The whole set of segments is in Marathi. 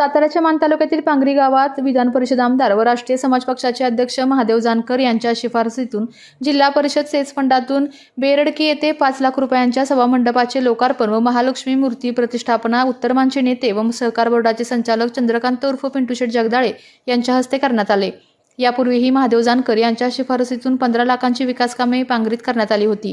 साताऱ्याच्या मान तालुक्यातील पांगरी गावात विधान परिषद आमदार व राष्ट्रीय समाज पक्षाचे अध्यक्ष महादेव जानकर यांच्या शिफारसीतून जिल्हा परिषद सेस फंडातून बेरडकी येथे पाच लाख रुपयांच्या सभामंडपाचे लोकार्पण व महालक्ष्मी मूर्ती प्रतिष्ठापना उत्तरमानचे नेते व सहकार बोर्डाचे संचालक चंद्रकांत उर्फ पिंटूशेठ जगदाळे यांच्या हस्ते करण्यात आले. यापूर्वीही महादेव जानकर यांच्या शिफारसीतून पंधरा लाखांची विकास कामे पांगरीत करण्यात आली होती.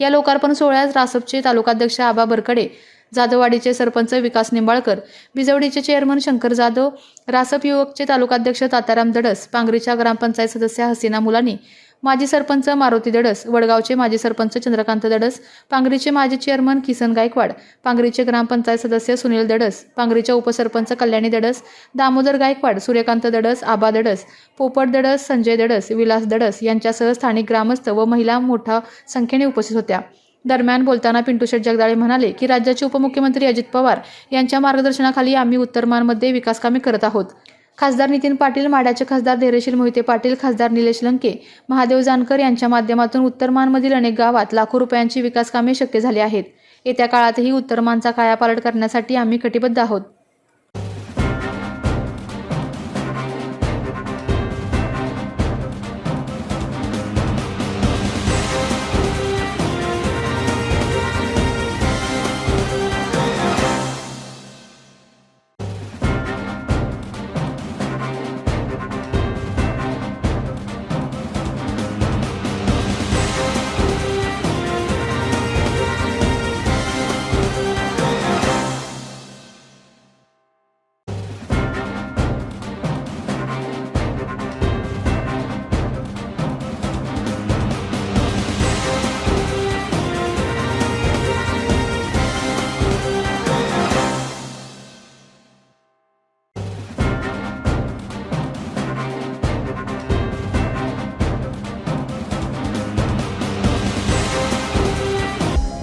या लोकार्पण सोहळ्यात रासपचे तालुकाध्यक्ष आबा बरकडे जाधववाडीचे सरपंच विकास निंबाळकर बिजवडीचे चेअरमन शंकर जाधव रासप युवकचे तालुकाध्यक्ष ताताराम दडस पांगरीच्या ग्रामपंचायत सदस्या हसीना मुलानी माजी सरपंच मारुती दडस वडगावचे माजी सरपंच चंद्रकांत दडस पांगरीचे माजी चेअरमन किसन गायकवाड पांगरीचे ग्रामपंचायत सदस्य सुनील दडस पांगरीच्या उपसरपंच कल्याणी दडस दामोदर गायकवाड सूर्यकांत दडस आबा दडस पोपट दडस संजय दडस विलास दडस यांच्यासह स्थानिक ग्रामस्थ व महिला मोठ्या संख्येने उपस्थित होत्या. दरम्यान बोलताना पिंटू शेठ जगदाळे म्हणाले की राज्याचे उपमुख्यमंत्री अजित पवार यांच्या मार्गदर्शनाखाली आम्ही उत्तरमानमध्ये विकासकामे करत आहोत. खासदार नितीन पाटील माड्याचे खासदार धैर्यशील मोहिते पाटील खासदार निलेश लंके महादेव जानकर यांच्या माध्यमातून उत्तरमानमधील अनेक गावात लाखो रुपयांची विकासकामे शक्य झाली आहेत. येत्या काळातही उत्तरमानचा कायापालट करण्यासाठी आम्ही कटिबद्ध आहोत.